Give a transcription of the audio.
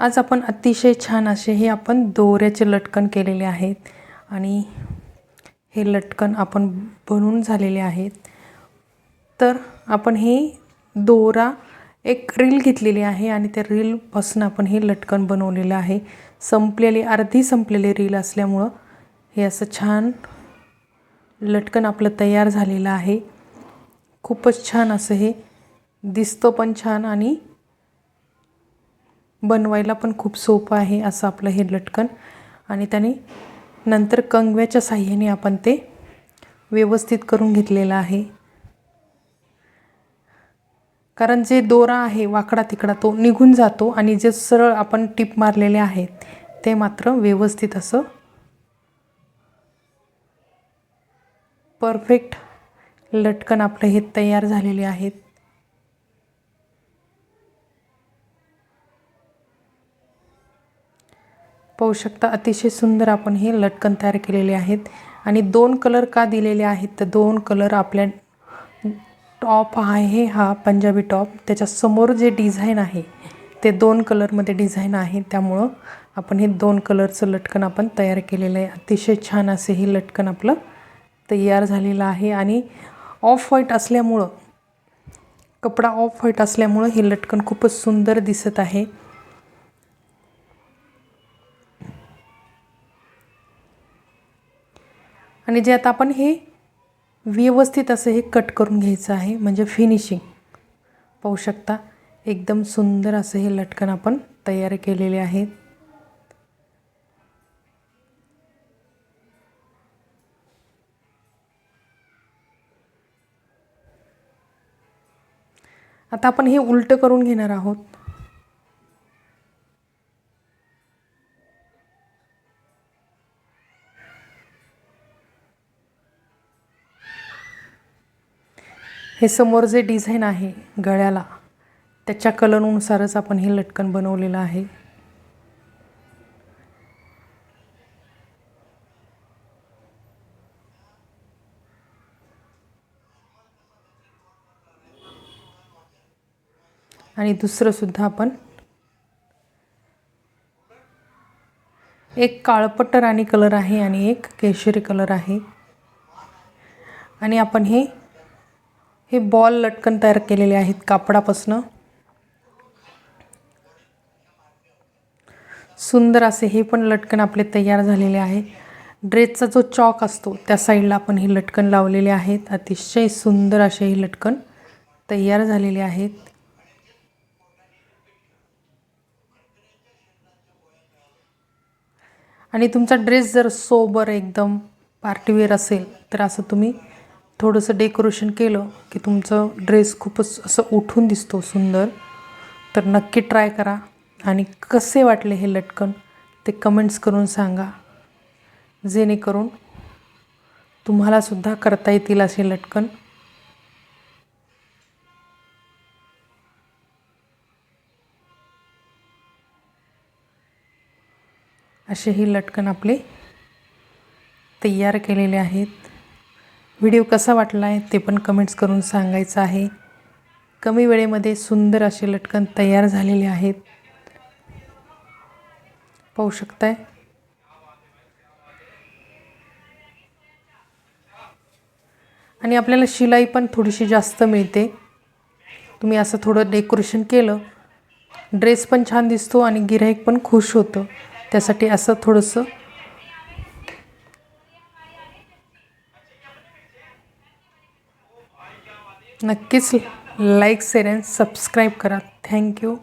आज आपण अतिशय छान असे हे आपण दोऱ्याचे लटकन केलेले आहेत. आणि हे लटकन आपण बनवून झालेले आहेत. तर आपण हे दोरा एक रील घेतलेली आहे आणि त्या रीलपासून आपण हे लटकन बनवलेलं आहे. संपलेली अर्धी संपलेली रील असल्यामुळं हे असं छान लटकन आपलं तयार झालेलं आहे. खूपच छान असं हे. दिसतं पण छान आणि बनवायला पण खूप सोपं आहे असं आपलं हे लटकन. आणि त्याने नंतर कंगव्याच्या साह्याने आपण ते व्यवस्थित करून घेतलेलं आहे. कारण जे दोरा आहे वाकडा तिकडा तो निघून जातो आणि जे सरळ आपण टीप मारलेले आहेत ते मात्र व्यवस्थित असं परफेक्ट लटकन आपलं हे तयार झालेले आहेत. पाहू शकता अतिशय सुंदर आपण हे लटकन तयार केलेले आहेत. आणि दोन कलर का दिलेले आहेत? तर दोन कलर आपल्या टॉप आहे हा पंजाबी टॉप. त्याच्यासमोर जे डिझाईन आहे ते दोन कलरमध्ये डिझाईन आहे. त्यामुळं आपण हे दोन कलरचं लटकन आपण तयार केलेलं आहे. अतिशय छान असे हे लटकन आपलं तयार झालेलं आहे. आणि ऑफ व्हाईट असल्यामुळं कपडा ऑफ व्हाईट असल्यामुळं हे लटकन खूपच सुंदर दिसत आहे. आणि जे आता आपण हे व्यवस्थित असं हे कट करून घ्यायचं आहे म्हणजे फिनिशिंग पाहू शकता एकदम सुंदर असं हे लटकन आपण तयार केलेले आहेत. आता आपण हे उलटं करून घेणार आहोत. हे समोर जे डिझाईन आहे गळ्याला त्याच्या कलरनुसारच आपण हे लटकन बनवलेलं आहे. आणि दुसरंसुद्धा आपण एक काळपट्ट राणी कलर आहे आणि एक केशरी कलर आहे. आणि आपण हे हे बॉल लटकन तयार केलेले आहेत कापडापासनं. सुंदर असे हे पण लटकन आपले तयार झालेले आहे. ड्रेसचा जो चॉक असतो त्या साईडला आपण हे लटकन लावलेले आहेत. अतिशय सुंदर असे हे लटकन तयार झालेले आहेत. आणि तुमचा ड्रेस जर सोबर एकदम पार्टीवेअर असेल तर असं तुम्ही थोडंसं डेकोरेशन केलं की तुमचं ड्रेस खूपच असं उठून दिसतो सुंदर. तर नक्की ट्राय करा आणि कसे वाटले हे लटकन ते कमेंट्स करून सांगा. जेणेकरून तुम्हालासुद्धा करता येतील असे लटकन. असे ही लटकन आपले तयार केलेले आहेत. व्हिडिओ कसा वाटला आहे ते पण कमेंट्स करून सांगायचं आहे. कमी वेळेमध्ये सुंदर असे लटकन तयार झालेले आहेत. पाहू शकताय? आणि आपल्याला शिलाई पण थोडीशी जास्त मिळते. तुम्ही असं थोडं डेकोरेशन केलं ड्रेस पण छान दिसतो आणि गिराईक पण खुश होतं. त्यासाठी असं थोडंसं नक्कीच लाईक शेअर अँड सबस्क्राईब करा. Thank you